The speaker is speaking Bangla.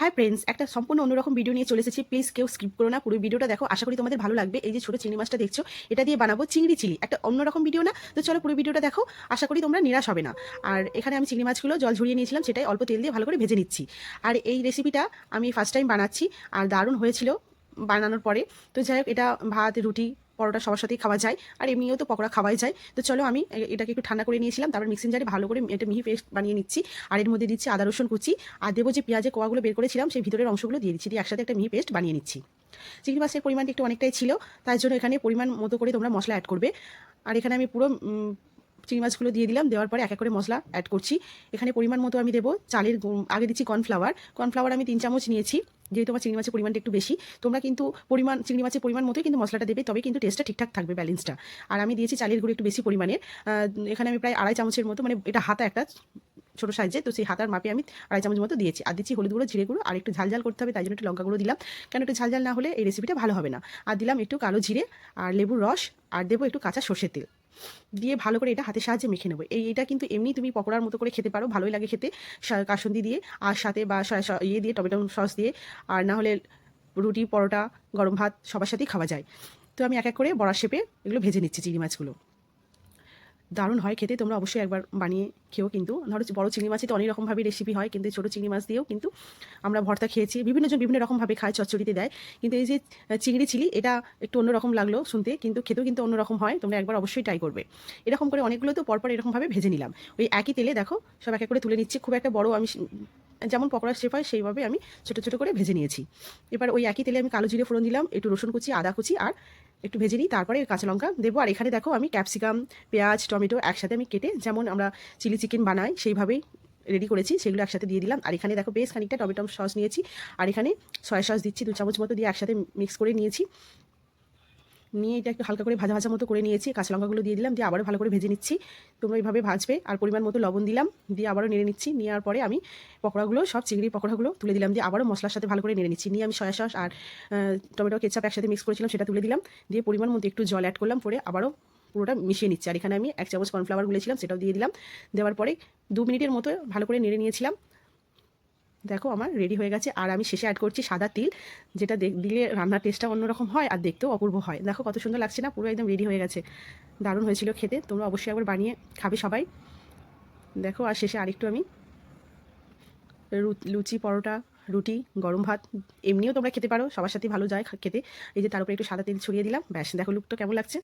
হাই ফ্রেন্ডস একটা সম্পূর্ণ অন্যরকম ভিডিও নিয়ে চলে এসেছি। প্লিজ কেউ স্কিপ করো না। পুরো ভিডিওটা দেখো, আশা করি তোমাদের ভালো লাগবে। এই যে ছোটো চিংড়ি মাছটা দেখছ, এটা দিয়ে বানাবো চিংড়ি চিলি। একটা অন্যরকম ভিডিও না? তো চলো পুরো ভিডিওটা দেখো। আশা করি তোমরা নিরাশ হবে না। আর এখানে আমি চিংড়ি মাছগুলো জল ঝরিয়ে নিয়েছিলাম, সেটাই অল্প তেল দিয়ে ভালো করে ভেজে নিচ্ছি। আর এই রেসিপিটা আমি ফার্স্ট টাইম বানাচ্ছি, আর দারুণ হয়েছিল বানানোর পরে। তো যাই হোক, এটা ভাত, রুটি পরোটা সবার সাথেই খাওয়া যায়, আর এমনিও তো পকোড়া খাওয়াই যায়। তো চলো আমি এটাকে একটু ঠান্ডা করে নিয়েছিলাম, তারপর মিক্সিং জারে ভালো করে এটা মিহি পেস্ট বানিয়ে নিচ্ছি, আর এর মধ্যে দিচ্ছি আদা, রসুন কুচি, আর দেবো যে পেঁয়াজের কোয়াগুলো বের করেছিলাম, সেই ভিতরের অংশগুলো দিয়ে দিচ্ছি, দিয়ে একসাথে একটা মিহি পেস্ট বানিয়ে নিচ্ছি। চিংড়ি মাছের পরিমাণটা একটু অনেকটাই ছিল তার জন্য এখানে পরিমাণ মতো করে তোমরা মশলা অ্যাড করবে। আর এখানে আমি পুরো চিংড়ি মাছগুলো দিয়ে দিলাম, দেওয়ার পরে এক এক করে মশলা অ্যাড করছি। এখানে পরিমাণ মতো আমি দেবো চালের আগে দিচ্ছি কর্নফ্লাওয়ার কর্নফ্লাওয়ার আমি তিন চামচ নিয়েছি, যেহেতু আমার চিংড়ি মাছের পরিমাণটা একটু বেশি। তোমরা কিন্তু পরিমাণ, চিংড়ি মাছের পরিমাণ মতোই কিন্তু মশলাটা দেবে তবে কিন্তু টেস্টটা ঠিকঠাক থাকবে ব্যালেন্সটা আর আমি দিয়েছি চালের গুঁড়ো একটু বেশি পরিমাণের। এখানে আমি প্রায় আড়াই চামচের মতো মানে এটা হাতা একটা ছোটো সাইজে তো সেই হাতার মাপে আমি আড়াই চামচ মতো দিয়েছি। আর দিচ্ছি হলুদ গুঁড়ো, জিরে গুঁড়ো, আর একটু ঝাল ঝাল করতে হবে, তাই জন্য একটু লঙ্কা গুঁড়ো দিলাম। কেন একটু ঝাল ঝাল না হলে এই রেসিপিটা ভালো হবে না। আর দিলাম একটু কালো জিরে, আর লেবুর রস, আর দেবো একটু কাঁচা সর্ষের তেল। দিয়ে ভালো করে এটা হাতের সাহায্যে মেখে নেব। এই, এটা কিন্তু এমনি তুমি পকোড়ার মতো করে খেতে পারো, ভালোই লাগে খেতে। কাসুন্দি দিয়ে আর সাথে বা ইয়ে দিয়ে টমেটো সস দিয়ে আর না হলে রুটি, পরোটা, গরম ভাত সবার সাথেই খাওয়া যায়। তো আমি এক এক করে বড়া শেপে এগুলো ভেজে নিচ্ছি চিংড়ি মাছগুলো। দারুণ হয় খেতে, তোমরা অবশ্যই একবার বানিয়ে খেও কিন্তু। ধরো বড় চিংড়ি মাছই তো অনেক রকমভাবে রেসিপি হয়, কিন্তু ছোটো চিংড়ি মাছ দিয়েও কিন্তু আমরা ভর্তা খেয়েছি। বিভিন্ন জন বিভিন্ন রকমভাবে খায়, চচ্চড়িতে দেয়। কিন্তু এই যে চিংড়ি চিলি, এটা একটু অন্যরকম লাগল শুনতে, কিন্তু খেতেও কিন্তু অন্যরকম হয়, তোমরা একবার অবশ্যই ট্রাই করবে। এরকম করে অনেকগুলো তো পরপর এরকমভাবে ভেজে নিলাম। ওই একই তেলে দেখো, সব এক করে তুলে নিচ্ছি। খুব একটা বড় আমি যেমন পকোড়া শেপ হয় সেইভাবে আমি ছোটো ছোটো করে ভেজে নিয়েছি। এবার ওই একই তেলে আমি কালো জিরে ফোড়ন দিলাম, একটু রসুন কুচি, আদা কুচি আর একটু ভেজে নিই, তারপরে কাঁচা লঙ্কা দেবো। আর এখানে দেখো আমি ক্যাপসিকাম পেঁয়াজ, টমেটো একসাথে আমি কেটে যেমন আমরা চিলি চিকেন বানাই, সেইভাবেই রেডি করেছি, সেগুলো একসাথে দিয়ে দিলাম। আর এখানে দেখো বেশ খানিকটা টমেটো সস নিয়েছি। আর এখানে সয়া সস দিচ্ছি, দু চামচ মতো দিয়ে একসাথে মিক্স করে নিয়েছি। নিয়ে এটা একটু হালকা করে ভাজা ভাজা মতো করে নিয়েছি। কাঁচা লঙ্কাগুলো দিয়ে দিলাম, দিয়ে আবারও ভালো করে ভেজে নিচ্ছি। তোমরা এইভাবে ভাজবে, আর পরিমাণ মতো লবণ দিলাম, দিয়ে আবারও নেড়ে নিচ্ছি। নেওয়ার পরে আমি পকোড়াগুলো, সব চিংড়ি পকোড়াগুলো তুলে দিলাম, দিয়ে আবারও মশলার সাথে ভালো করে নেড়ে নিচ্ছি। নিয়ে আমি সয়া সস আর টমেটো কেচাপ একসাথে মিক্স করেছিলাম, সেটা তুলে দিলাম। দিয়ে পরিমাণ মতো একটু জল অ্যাড করলাম পরে আবারও পুরোটা মিশিয়ে নিচ্ছি। আর এখানে আমি এক চামচ কর্নফ্লাওয়ার গুলেছিলাম, সেটাও দিয়ে দিলাম। দেওয়ার পরে দু মিনিটের মতো ভালো করে নেড়ে নিয়েছিলাম। দেখো আমার রেডি হয়ে গেছে। আর আমি শেষে অ্যাড করছি সাদা তিল, যেটা দিলে রান্নার টেস্টটা অন্যরকম হয় আর দেখতেও অপূর্ব হয়। দেখো কত সুন্দর লাগছে না? পুরো একদম রেডি হয়ে গেছে। দারুণ হয়েছিল খেতে। তোমরা অবশ্যই একবার বানিয়ে খাবে সবাই। দেখো আর শেষে আরেকটু আমি লুচি, পরোটা, রুটি, গরম ভাত, এমনিও তোমরা খেতে পারো। সবার সাথে ভালো যায় খেতে। এই যে তার উপরে একটু সাদা তেল ছড়িয়ে দিলাম। ব্যাস, দেখো লুকটা কেমন লাগছে।